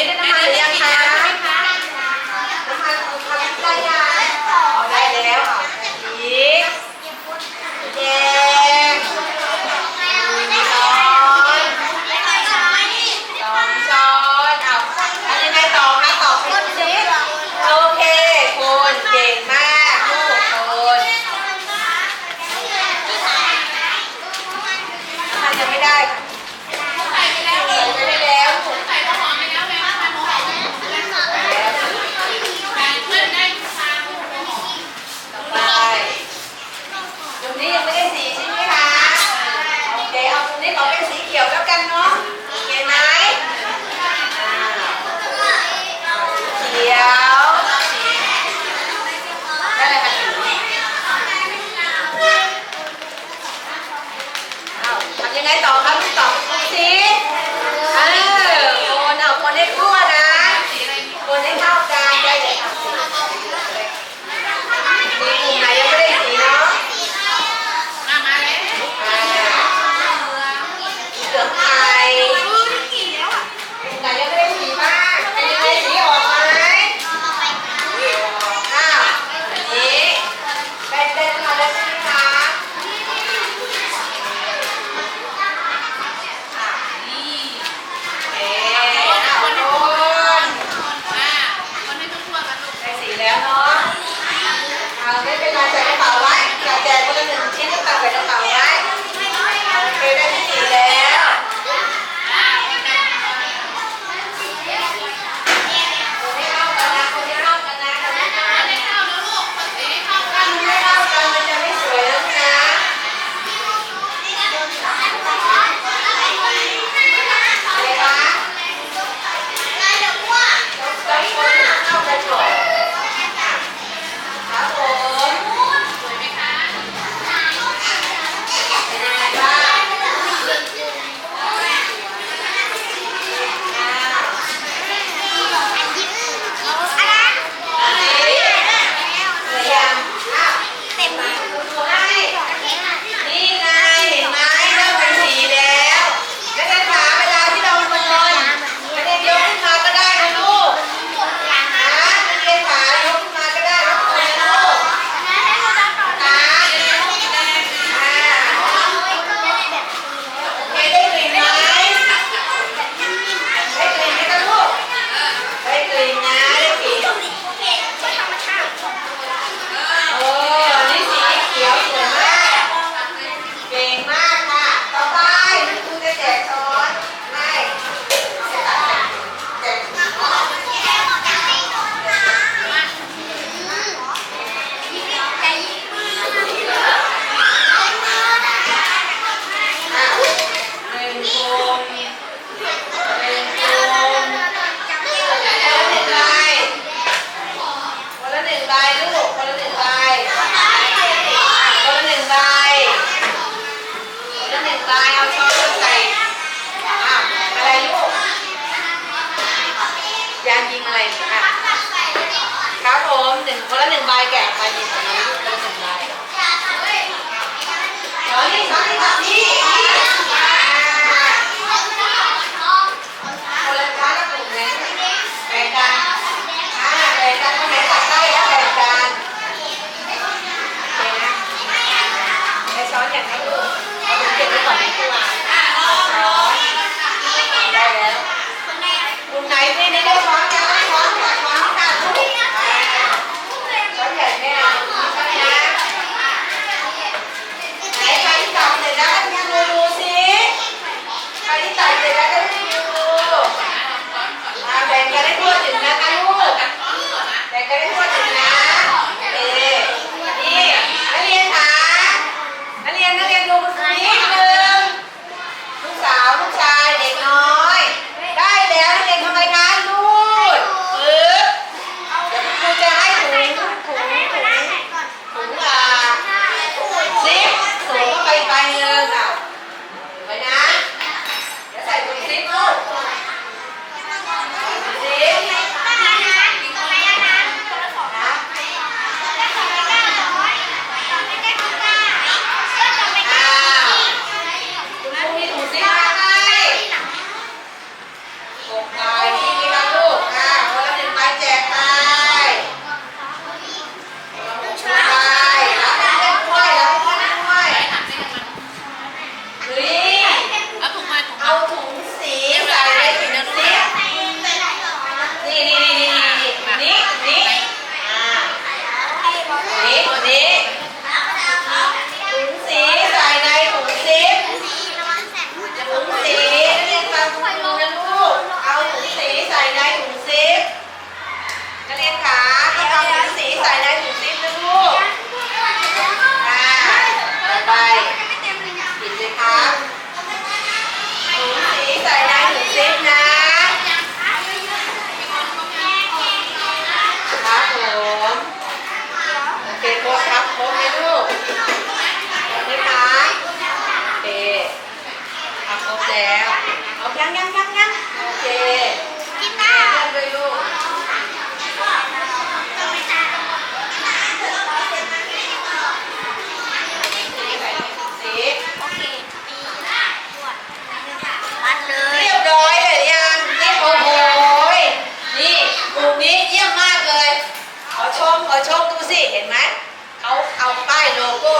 ะกลุ่มนี้ไ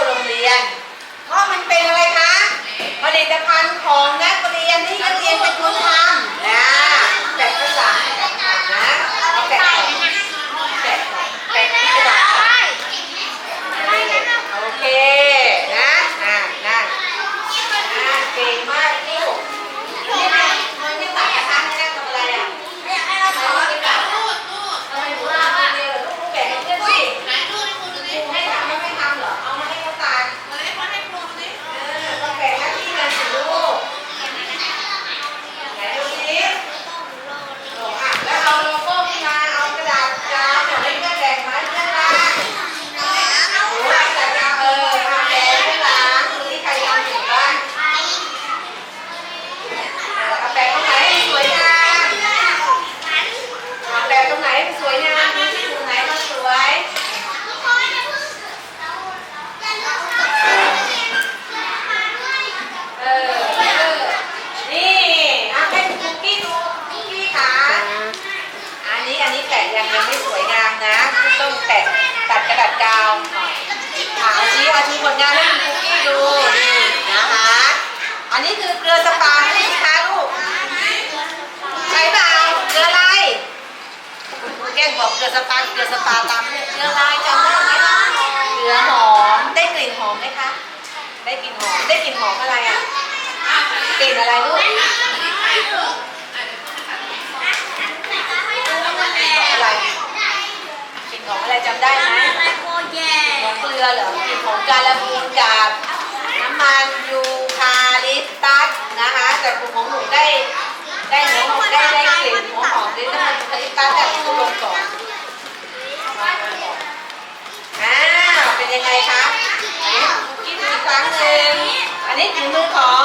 โรงเรียน เพราะมันเป็นอะไรคะ ผลิตภัณฑ์ของนักเรียนที่นักเรียนเป็นคน ลือสปาเกลือสปาตามเนื้อลายจำได้ไหมเกลือหอมได้กลิ่นหอมไหมคะ ได้กลิ่นหอมได้กลิ่นหอมอะไรอะกลิ่นอะไรลูกอะไรกลิ่นหอมอะไรจำได้ไหมของเกลือเหรอกลิ่นของกาลาบูนกับน้ำมันยูคาลิปตัสนะคะ แต่กลุ่มของหนูได้ได้เนื้อได้ได้กลิ่นหัวหอมด้วยนะคคาลิปตัสแต่ต้องลงก่อน ยังไงคะไหนคิดอีกครั้งหนึ่งอันนี้ถึงมือของ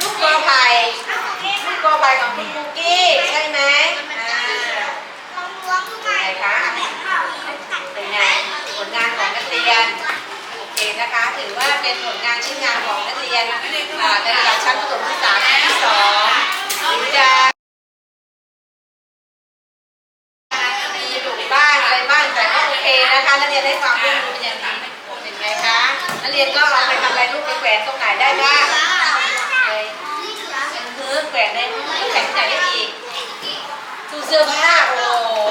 ลูกกอไผ่ลูกกอไผ่ของคุณคุกกี้ใช่ไหมอ่าเป็นไงคะเป็นไงผลงานของนักเรียนโอเคนะคะ ถือว่าเป็นผลงานชิ้นงานของนักเรียนอ่าในระดับชั้นประถมศึกษาปีที่สองถึงจะมีดุบ้างอะไรบ้างแต่ก็โอเคนะคะนักเรียนให้ความร่วมมือเป็นอย่างดีเป็นไงคะนักเรียนก็เอาไปทำอะไรลูกไปแขวนตรง ไหนได้บ้างเลยเป็นพื้นแขวนในแขวนที่ไหนได้อีกดูเสื้อผ้าโอ้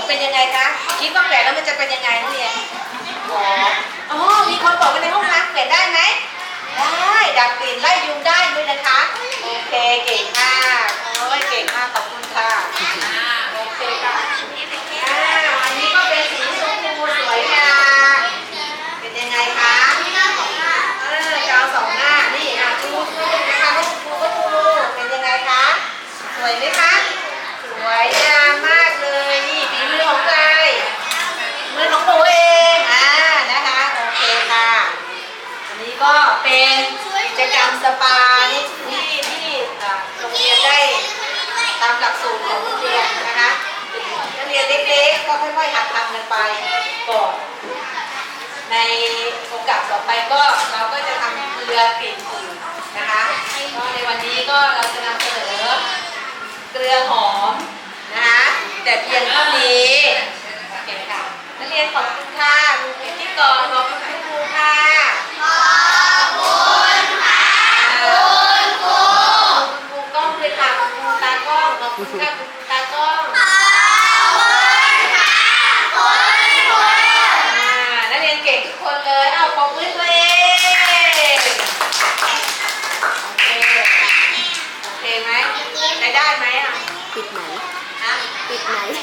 เป็นยังไงคะคิดว่าแขวนแล้วมันจะเป็นยังไงนักเรียนอ๋ออ๋อมีคนบอกว่าในห้องน้ำแขวนได้ไหมได้ดับกลิ่นไล่ยุงได้ด้วยนะคะโอเคเก่งมากขอบคุณค่ะอ่าโอเคค่ะอ่าอันนี้ก็เป็นสีชมพูสวยงามเป็นยังไงคะเออกาวสองหน้านี่อะดูดูนะคะให้คุณครูก็ดูเป็นยังไงคะสวยไหมคะ สวยงามมากเลยนี่ฝีมือของใครมือของหนูเองอ่านะคะโอเคค่ะ อันนี้ก็เป็นกิจกรรมสปาที่ที่ที่อ่าโรงเรียนได้ตามหลักสูตรของโรงเรียนนะคะนักเรียนเล็กๆก็ค่อยๆหัดทำ กันไปก่อน ในโอกาสต่อไปก็เราก็จะทำเกลือกลิ่นอื่นนะคะก็ในวันนี้ก็เราจะนำเสนอเกลือหอมนะคะแต่เพียงเท่านี้โอเคค่ะนักเรียนขอบคุณค่ะคุณครูที่ก่อนขอบคุณคุณครูค่ะขอบคุณค่ะคุณครูคุณครูกล้องเลยค่ะคุณครูตากล้องขอบคุณค่ะคุณครูตากล้องขอบคุณค่ะคุณครูนักเรียนเก่งทุกคนเลยเอาปรบมือตัวเองโอเคโอเคไหม ใ